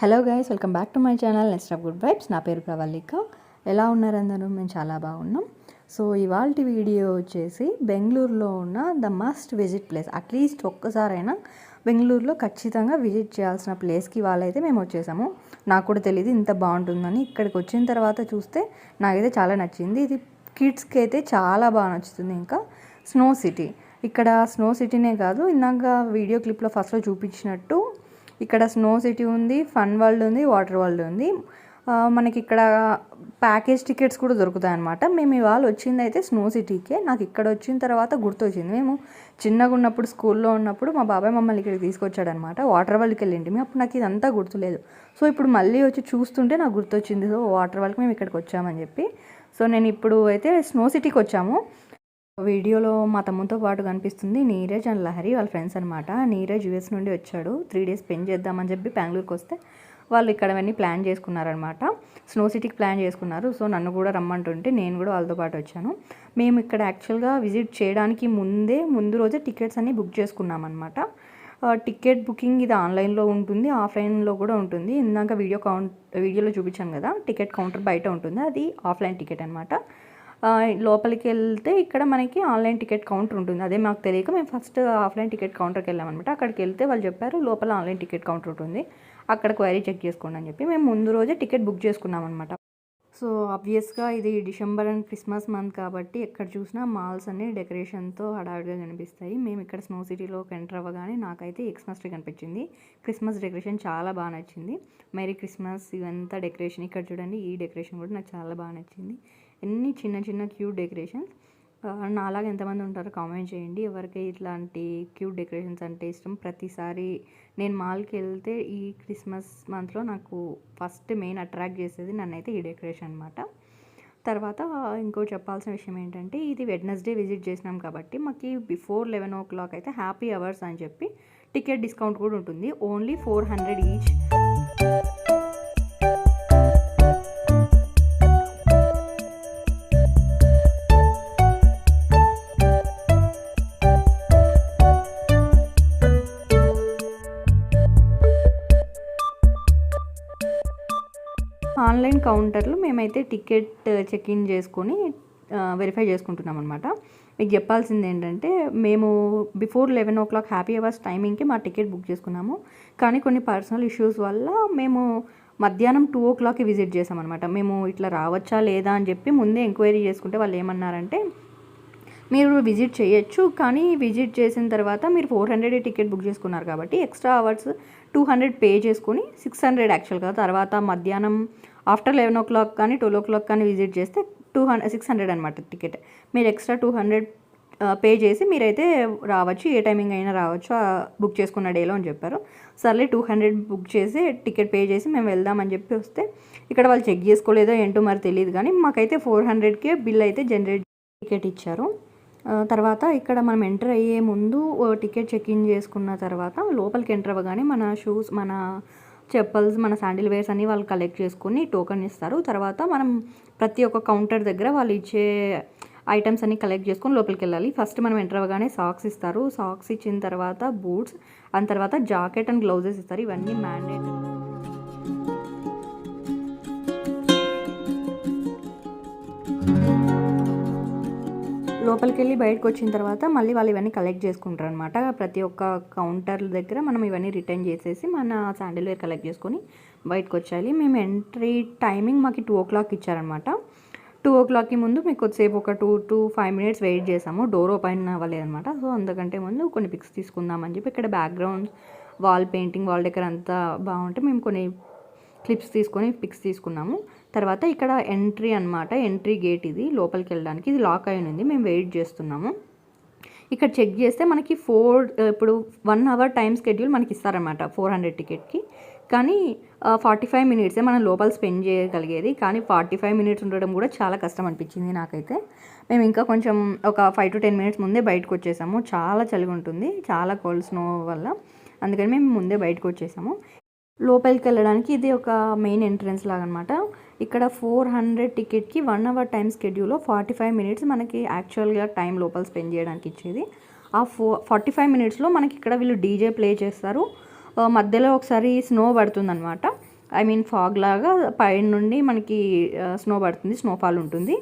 Hello guys welcome back to my channel next of good vibes. నా పేరు ప్రవల్లిక. ఎలా ఉన్నారందరూ మేము చాలా బాగున్నాం. సో ఇవాళ వీడియో వచ్చేసి బెంగళూరులో ఉన్న the must visit place. At least ఒక్కసారైనా బెంగళూరులో ఖచ్చితంగా విజిట్ చేయాల్సిన ప్లేస్కి వాళ్ళైతే మేము వచ్చేసాము. నాకు కూడా తెలియదు ఇంత బాగుంటుందని. ఇక్కడికి వచ్చిన తర్వాత చూస్తే నాకైతే చాలా నచ్చింది. ఇది కిడ్స్కి అయితే చాలా బాగా నచ్చుతుంది ఇంకా. Snow city. ఇక్కడ స్నో సిటీనే కాదు ఇందాక వీడియో క్లిప్లో ఫస్ట్లో చూపించినట్టు ఇక్కడ స్నో సిటీ ఉంది ఫన్ వరల్డ్ ఉంది వాటర్ వరల్డ్ ఉంది. మనకి ఇక్కడ ప్యాకేజ్ టికెట్స్ కూడా దొరుకుతాయి అనమాట మేము ఇవాళ వచ్చింది అయితే స్నో సిటీకే. నాకు ఇక్కడ వచ్చిన తర్వాత గుర్తొచ్చింది. మేము చిన్నగా ఉన్నప్పుడు స్కూల్లో ఉన్నప్పుడు మా బాబాయ్ మమ్మల్ని ఇక్కడికి తీసుకొచ్చాడనమాట వాటర్ వరల్డ్కి వెళ్ళింటి అప్పుడు నాకు ఇదంతా గుర్తులేదు. సో ఇప్పుడు మళ్ళీ వచ్చి చూస్తుంటే నాకు గుర్తొచ్చింది. సో వాటర్ వరల్డ్కి మేము ఇక్కడికి వచ్చామని చెప్పి. సో నేను ఇప్పుడు అయితే స్నో సిటీకి వచ్చాము. వీడియోలో మా తమ్ముతో పాటు కనిపిస్తుంది నీరజ్ అండ్ లహరి వాళ్ళ ఫ్రెండ్స్ అనమాట నీరజ్ యూఎస్ నుండి వచ్చాడు. త్రీ డేస్ స్పెండ్ చేద్దామని చెప్పి బెంగళూరుకి వస్తే వాళ్ళు ఇక్కడ అవన్నీ ప్లాన్ చేసుకున్నారనమాట స్నో సిటీకి ప్లాన్ చేసుకున్నారు. సో నన్ను కూడా రమ్మంటుంటే నేను కూడా వాళ్ళతో పాటు వచ్చాను. మేము ఇక్కడ యాక్చువల్గా విజిట్ చేయడానికి ముందే ముందు రోజే టికెట్స్ అన్నీ బుక్ చేసుకున్నామన్నమాట. టికెట్ బుకింగ్ ఇది ఆన్లైన్లో ఉంటుంది ఆఫ్లైన్లో కూడా ఉంటుంది. ఇందాక వీడియో కౌంట్ వీడియోలో చూపించాను కదా టికెట్ కౌంటర్ బయట ఉంటుంది. అది ఆఫ్లైన్ టికెట్ అనమాట లోపలికి వెళ్తే ఇక్కడ మనకి ఆన్లైన్ టికెట్ కౌంటర్ ఉంటుంది. అదే మాకు తెలియక మేము ఫస్ట్ ఆఫ్లైన్ టికెట్ కౌంటర్కి వెళ్ళామన్నమాట అక్కడికి వెళ్తే వాళ్ళు చెప్పారు లోపల ఆన్లైన్ టికెట్ కౌంటర్ ఉంటుంది. అక్కడ క్వైరీ చెక్ చేసుకోండి అని చెప్పి మేము ముందు రోజే టికెట్ బుక్ చేసుకున్నాం అనమాట సో ఆబ్వియస్గా ఇది డిసెంబర్ అండ్ క్రిస్మస్ మంత్ కాబట్టి ఎక్కడ చూసినా మాల్స్ అన్ని డెకరేషన్తో హడావిడిగా కనిపిస్తాయి. మేము ఇక్కడ స్నో సిటీలోకి ఎంటర్ అవ్వగానే నాకైతే ఎక్స్మస్ ట్రీ కనిపించింది. క్రిస్మస్ డెకరేషన్ చాలా బాగా నచ్చింది. మేరీ క్రిస్మస్ ఇవంతా డెకరేషన్ ఇక్కడ చూడండి ఈ డెకరేషన్ కూడా నాకు చాలా బాగా నచ్చింది. ఎన్ని చిన్న చిన్న క్యూట్ డెకరేషన్స్ నాలాగా ఎంతమంది ఉంటారో కామెంట్ చేయండి. ఎవరికి ఇట్లాంటి క్యూట్ డెకరేషన్స్ అంటే ఇష్టం ప్రతిసారి నేను మాల్కి వెళ్తే ఈ క్రిస్మస్ మంత్లో నాకు ఫస్ట్ మెయిన్ అట్రాక్ట్ చేసేది నన్నైతే ఈ డెకరేషన్ అనమాట తర్వాత ఇంకో చెప్పాల్సిన విషయం ఏంటంటే ఇది వెడ్నెస్డే విజిట్ చేసినాం కాబట్టి మాకు బిఫోర్ లెవెన్ ఓ క్లాక్ అయితే హ్యాపీ అవర్స్ అని చెప్పి టికెట్ డిస్కౌంట్ కూడా ఉంటుంది. ఓన్లీ ఫోర్ హండ్రెడ్ ఈచ్ కౌంటర్లో మేమైతే టికెట్ uh, చెక్ ఇన్ చేసుకొని uh, వెరిఫై చేసుకుంటున్నాం అనమాట మీకు చెప్పాల్సింది ఏంటంటే మేము before eleven o'clock happy hours టైమింగ్కి మా టికెట్ బుక్ చేసుకున్నాము. కానీ కొన్ని పర్సనల్ ఇష్యూస్ వల్ల మేము మధ్యాహ్నం టూ ఓ క్లాక్కి విజిట్ చేసామన్నమాట మేము ఇట్లా రావచ్చా లేదా అని చెప్పి ముందే ఎంక్వైరీ చేసుకుంటే వాళ్ళు ఏమన్నారంటే మీరు విజిట్ చేయొచ్చు కానీ విజిట్ చేసిన తర్వాత మీరు ఫోర్ హండ్రెడ్ టికెట్ బుక్ చేసుకున్నారు కాబట్టి extra hours two hundred pay చేసుకొని సిక్స్ హండ్రెడ్ యాక్చువల్గా తర్వాత మధ్యాహ్నం ఆఫ్టర్ లెవెన్ ఓ క్లాక్ కానీ ట్వెల్వ్ ఓ క్లాక్ కానీ విజిట్ చేస్తే టూ హండ్రెడ్ సిక్స్ హండ్రెడ్ అనమాట టికెట్. మీరు ఎక్స్ట్రా టూ హండ్రెడ్ పే చేసి మీరైతే రావచ్చు ఏ టైమింగ్ అయినా రావచ్చు ఆ బుక్ చేసుకున్న డేలో అని చెప్పారు. సర్లే టూ హండ్రెడ్ బుక్ చేసి టికెట్ పే చేసి మేము వెళ్దామని చెప్పి వస్తే ఇక్కడ వాళ్ళు చెక్ చేసుకోలేదో ఏంటో మరి తెలియదు కానీ మాకైతే ఫోర్ హండ్రెడ్కే బిల్ అయితే జనరేట్ టికెట్ ఇచ్చారు. తర్వాత ఇక్కడ మనం ఎంటర్ అయ్యే ముందు టికెట్ చెక్ ఇన్ చేసుకున్న తర్వాత లోపలికి ఎంటర్ అవ్వగానే మన షూస్ మన చెప్పల్స్ మన శాండిల్ వేర్స్ అన్ని వాళ్ళు కలెక్ట్ చేసుకుని టోకన్ ఇస్తారు. తర్వాత మనం ప్రతి ఒక్క కౌంటర్ దగ్గర వాళ్ళు ఇచ్చే ఐటమ్స్ అన్ని కలెక్ట్ చేసుకొని లోపలికి వెళ్ళాలి. ఫస్ట్ మనం ఎంటర్ అవ్వగానే సాక్స్ ఇస్తారు. సాక్స్ ఇచ్చిన తర్వాత బూట్స్ దాని తర్వాత జాకెట్ అండ్ గ్లౌజెస్ ఇస్తారు. ఇవన్నీ మ్యాండేట్ లోపలికి వెళ్ళి బయటకు వచ్చిన తర్వాత మళ్ళీ వాళ్ళు ఇవన్నీ కలెక్ట్ చేసుకుంటారు అనమాట ప్రతి ఒక్క కౌంటర్ దగ్గర మనం ఇవన్నీ రిటర్న్ చేసేసి మన శాండిల్ వేర్ కలెక్ట్ చేసుకొని బయటకు వచ్చేయాలి మేము ఎంట్రీ టైమింగ్ మాకు టూ ఓ క్లాక్ ఇచ్చారనమాట టూ ఓ క్లాక్కి ముందు మీకు కొద్దిసేపు ఒక two to five minutes wait చేసాము. డోర్ ఓపెన్ అవ్వలేదనమాట సో అందుకంటే ముందు కొన్ని పిక్స్ తీసుకుందామని చెప్పి ఇక్కడ background wall painting wall decor అంతా బాగుంటే మేము కొన్ని క్లిప్స్ తీసుకొని పిక్స్ తీసుకున్నాము. తర్వాత ఇక్కడ ఎంట్రీ అన్నమాట ఎంట్రీ గేట్ ఇది లోపలికి వెళ్ళడానికి. ఇది లాక్ అయి ఉంది మేము వెయిట్ చేస్తున్నాము. ఇక్కడ చెక్ చేస్తే మనకి ఫోర్ ఇప్పుడు వన్ అవర్ టైం స్కెడ్యూల్ మనకి ఇస్తారనమాట ఫోర్ హండ్రెడ్ టికెట్కి. కానీ ఫార్టీ ఫైవ్ మినిట్సే మనం లోపల స్పెండ్ చేయగలిగేది. కానీ ఫార్టీ ఫైవ్ మినిట్స్ ఉండడం కూడా చాలా కష్టం అనిపించింది నాకైతే. మేము ఇంకా కొంచెం ఒక ఫైవ్ టు టెన్ మినిట్స్ ముందే బయటకు వచ్చేసాము. చాలా చలిగా ఉంటుంది చాలా కోల్డ్ స్నో వల్ల. అందుకని మేము ముందే బయటకు వచ్చేసాము. లోపలికి వెళ్ళడానికి ఇది ఒక మెయిన్ ఎంట్రన్స్ లాగా అనమాట ఇక్కడ ఫోర్ హండ్రెడ్ టికెట్కి వన్ అవర్ టైం స్కెడ్యూల్లో ఫార్టీ ఫైవ్ మినిట్స్ మనకి యాక్చువల్గా టైం లోపల స్పెండ్ చేయడానికి ఇచ్చేది. ఆ ఫో ఫార్టీ ఫైవ్ మినిట్స్లో మనకి ఇక్కడ వీళ్ళు డీజే ప్లే చేస్తారు. మధ్యలో ఒకసారి స్నో పడుతుందన్నమాట ఐ మీన్ ఫాగ్ లాగా పైన నుండి మనకి స్నో పడుతుంది స్నోఫాల్ ఉంటుంది.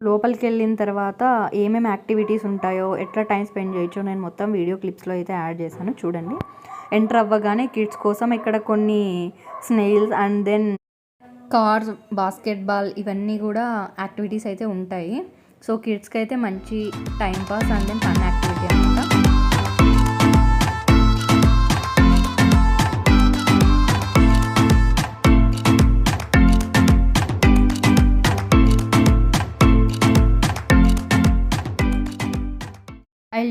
లోపలికి వెళ్ళిన తర్వాత ఏమేమి యాక్టివిటీస్ ఉంటాయో ఎట్లా టైం స్పెండ్ చేయొచ్చో నేను మొత్తం వీడియో క్లిప్స్లో అయితే యాడ్ చేశాను చూడండి. ఎంటర్ అవ్వగానే కిడ్స్ కోసం ఇక్కడ కొన్ని snails and then cars basketball ఇవన్నీ కూడా యాక్టివిటీస్ అయితే ఉంటాయి. సో కిడ్స్కి అయితే మంచి time pass and then fun activity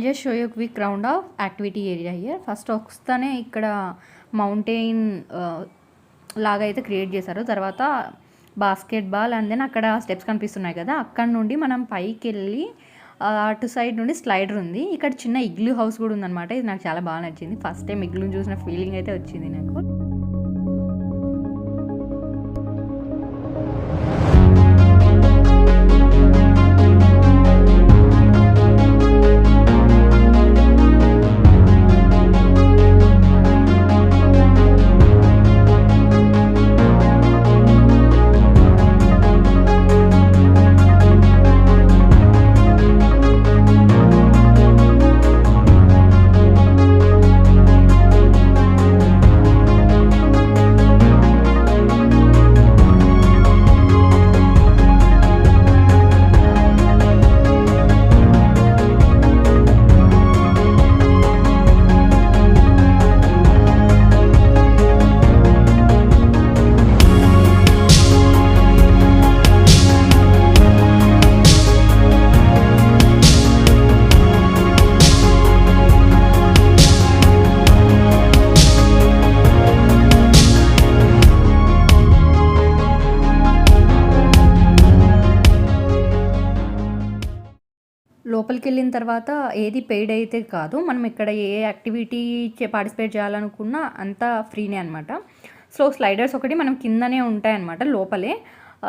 I just show you quick round of activity area here first వస్తానే ఇక్కడ మౌంటైన్ లాగా అయితే క్రియేట్ చేశారు. తర్వాత బాస్కెట్ బాల్ అండ్ దెన్ అక్కడ స్టెప్స్ కనిపిస్తున్నాయి కదా. అక్కడ నుండి మనం పైకి వెళ్ళి అటు సైడ్ నుండి స్లైడర్ ఉంది. ఇక్కడ చిన్న ఇగ్లూ హౌస్ కూడా ఉందన్నమాట. ఇది నాకు చాలా బాగా నచ్చింది. ఫస్ట్ టైం ఇగ్లూని చూసిన ఫీలింగ్ అయితే వచ్చింది నాకు. లోపలికి వెళ్ళిన తర్వాత ఏది పెయిడ్ అయితే కాదు మనం ఇక్కడ ఏ యాక్టివిటీ పార్టిసిపేట్ చేయాలనుకున్నా అంతా ఫ్రీనే అనమాట సో స్లైడర్స్ ఒకటి మనం కిందనే ఉంటాయి అనమాట లోపలే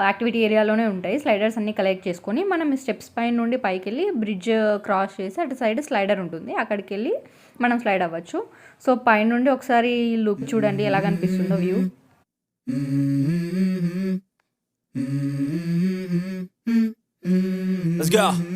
యాక్టివిటీ ఏరియాలోనే ఉంటాయి. స్లైడర్స్ అన్ని కలెక్ట్ చేసుకొని మనం స్టెప్స్ పైన నుండి పైకి వెళ్ళి బ్రిడ్జ్ క్రాస్ చేసి అటు సైడ్ స్లైడర్ ఉంటుంది. అక్కడికి వెళ్ళి మనం స్లైడ్ అవ్వచ్చు. సో పైన నుండి ఒకసారి లుక్ చూడండి ఎలా కనిపిస్తుందో view Let's go.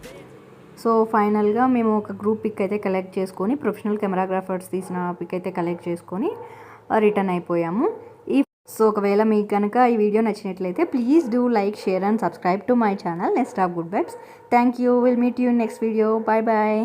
So ఫైనల్గా మేము ఒక గ్రూప్ పిక్ అయితే కలెక్ట్ చేసుకొని ప్రొఫెషనల్ కెమెరాగ్రాఫర్స్ తీసిన పిక్ అయితే కలెక్ట్ చేసుకొని రిటర్న్ అయిపోయాము. ఈ సో ఒకవేళ మీకు కనుక ఈ వీడియో నచ్చినట్లయితే please do like share and subscribe to my channel next of good vibes. Thank you. Will meet you next video. Bye bye.